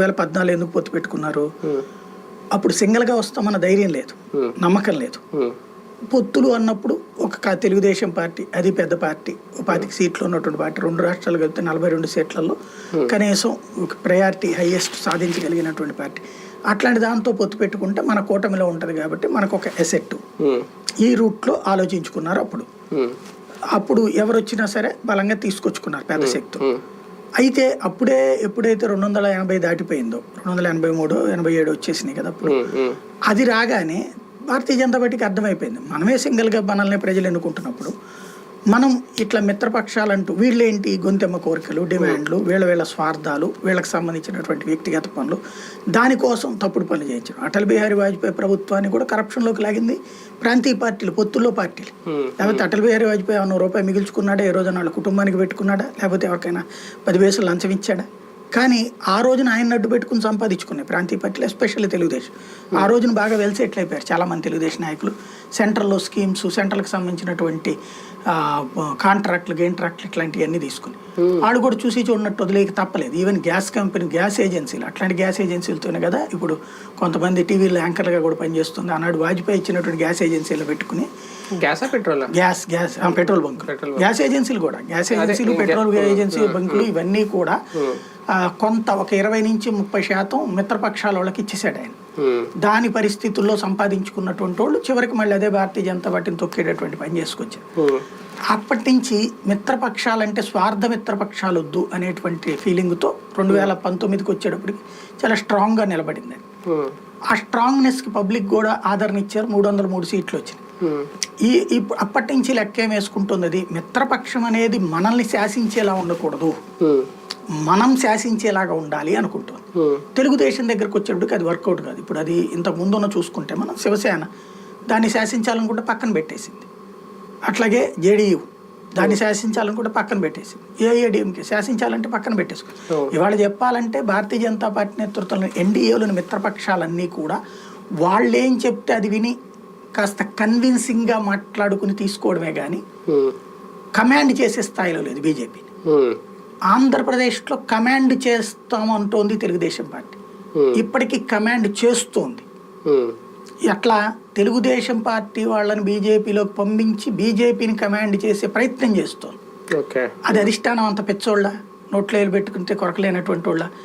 వేల పద్నాలుగు ఎందుకు పొత్తు పెట్టుకున్నారు? అప్పుడు సింగిల్గా వస్తామన్న ధైర్యం లేదు. నమ్మకం లేదు. పొత్తులు అన్నప్పుడు ఒక తెలుగుదేశం పార్టీ అది పెద్ద పార్టీ ఒక పాతిక సీట్లు ఉన్నటువంటి పార్టీ రెండు రాష్ట్రాలు కలిపితే నలభై రెండు సీట్లలో కనీసం ఒక ప్రయారిటీ హైయెస్ట్ సాధించగలిగినటువంటి పార్టీ. అట్లాంటి దాంతో పొత్తు పెట్టుకుంటే మన కూటమిలో ఉంటుంది కాబట్టి మనకు ఒక ఎసెట్ ఈ రూట్లో ఆలోచించుకున్నారు అప్పుడు. అప్పుడు ఎవరు వచ్చినా సరే బలంగా తీసుకొచ్చుకున్నారు పెద్ద శక్తి అయితే అప్పుడే ఎప్పుడైతే రెండు వందల ఎనభై దాటిపోయిందో రెండు వందల ఎనభై మూడు ఎనభై ఏడు వచ్చేసినాయి కదా అప్పుడు అది రాగానే భారతీయ జనతా పార్టీకి అర్థమైపోయింది. మనమే సింగిల్గా మనల్ని ప్రజలు ఎన్నుకుంటున్నప్పుడు మనం ఇట్లా మిత్రపక్షాలంటూ వీళ్ళేంటి గొంతెమ్మ కోరికలు డిమాండ్లు వీళ్ళ వీళ్ళ స్వార్థాలు వీళ్ళకి సంబంధించినటువంటి వ్యక్తిగత పనులు దానికోసం తప్పుడు పనులు చేయించడం. అటల్ బిహారీ వాజ్పేయి ప్రభుత్వాన్ని కూడా కరప్షన్లోకి లాగింది. ప్రాంతీయ పార్టీలు పొత్తుల్లో పార్టీలు. లేకపోతే అటల్ బిహారీ వాజ్పేయి అన్న రూపాయి మిగిల్చుకున్నాడా? ఏ రోజున వాళ్ళ కుటుంబానికి పెట్టుకున్నాడా? లేకపోతే ఎవరికైనా పది పైసలు లంచం ఇచ్చాడా? కానీ ఆ రోజున ఆయన అడ్డు పెట్టుకుని సంపాదించుకున్నాయి. ప్రాంతీయ పార్టీలు ఎస్పెషల్లీ తెలుగుదేశం. ఆ రోజున బాగా వెల్ సెటిల్ అయిపోయారు చాలా మంది తెలుగుదేశం నాయకులు. సెంట్రల్లో స్కీమ్స్ సెంట్రల్కి సంబంధించినటువంటి కాంట్రాక్ట్లు గేంట్రాక్ట్లు ఇట్లాంటివన్నీ తీసుకుని. వాళ్ళు కూడా చూసి చూడనట్టు వదిలేక తప్పలేదు. ఈవెన్ గ్యాస్ కంపెనీ గ్యాస్ ఏజెన్సీలు అట్లాంటి గ్యాస్ ఏజెన్సీలతోనే కదా ఇప్పుడు కొంతమంది టీవీలో యాంకర్గా కూడా పనిచేస్తుంది. ఆనాడు వాజ్పేయి ఇచ్చినటువంటి గ్యాస్ ఏజెన్సీలు పెట్టుకుని గ్యాసా పెట్రోలా? Gas gas petrol bunk. Gas ఏజెన్సీలు కూడా. గ్యాస్ ఏజెన్సీలు పెట్రోల్ ఏజెన్సీ బంకులు ఇవన్నీ కూడా కొంత ఒక ఇరవై నుంచి ముప్పై శాతం మిత్రపక్షాల వాళ్ళకి ఇచ్చేసాడు ఆయన. దాని పరిస్థితుల్లో సంపాదించుకున్నటువంటి వాళ్ళు చివరికి మళ్ళీ అదే భారతీయ జనతా పార్టీని తొక్కేటటువంటి పని చేసుకొచ్చారు. అప్పటి నుంచి మిత్రపక్షాలంటే స్వార్థ మిత్రపక్షాలు వద్దు అనేటువంటి ఫీలింగ్తో రెండు వేల పంతొమ్మిదికి వచ్చేటప్పటికి చాలా స్ట్రాంగ్గా నిలబడింది. ఆ. స్ట్రాంగ్నెస్కి పబ్లిక్ కూడా ఆదరణ ఇచ్చారు. మూడు వందల మూడు సీట్లు వచ్చినాయి. ఈ అప్పటి నుంచి లెక్కేం వేసుకుంటున్నది మిత్రపక్షం అనేది మనల్ని శాసించేలా ఉండకూడదు. మనం శాసించేలాగా ఉండాలి అనుకుంటుంది. తెలుగుదేశం దగ్గరకు వచ్చేటప్పటికి అది వర్కౌట్ కాదు. ఇప్పుడు అది ఇంతకు ముందున్న చూసుకుంటే మనం శివసేన దాన్ని శాసించాలనుకుంటే పక్కన పెట్టేసింది. అట్లాగే జేడీయూ దాన్ని శాసించాలనుకుంటే పక్కన పెట్టేసింది. ఏఐడిఎంకే శాసించాలంటే పక్కన పెట్టేసుకో ఇవాళ చెప్పాలంటే భారతీయ జనతా పార్టీ నేతృత్వంలో ఎన్డీఏలోని మిత్రపక్షాలన్నీ కూడా వాళ్ళేం చెప్తే అది విని కాస్త కన్విన్సింగ్గా మాట్లాడుకుని తీసుకోవడమే కానీ కమాండ్ చేసే స్థాయిలో లేదు బీజేపీ. ఆంధ్రప్రదేశ్లో కమాండ్ చేస్తామంటోంది తెలుగుదేశం పార్టీ. ఇప్పటికీ కమాండ్ చేస్తోంది. అట్లా తెలుగుదేశం పార్టీ వాళ్ళని బీజేపీలోకి పంపించి బీజేపీని కమాండ్ చేసే ప్రయత్నం చేస్తోంది. అది అధిష్టానం అంత పెచ్చోళ్ళ నోట్లో పెట్టుకుంటే కొరకలేనటువంటి వాళ్ళ.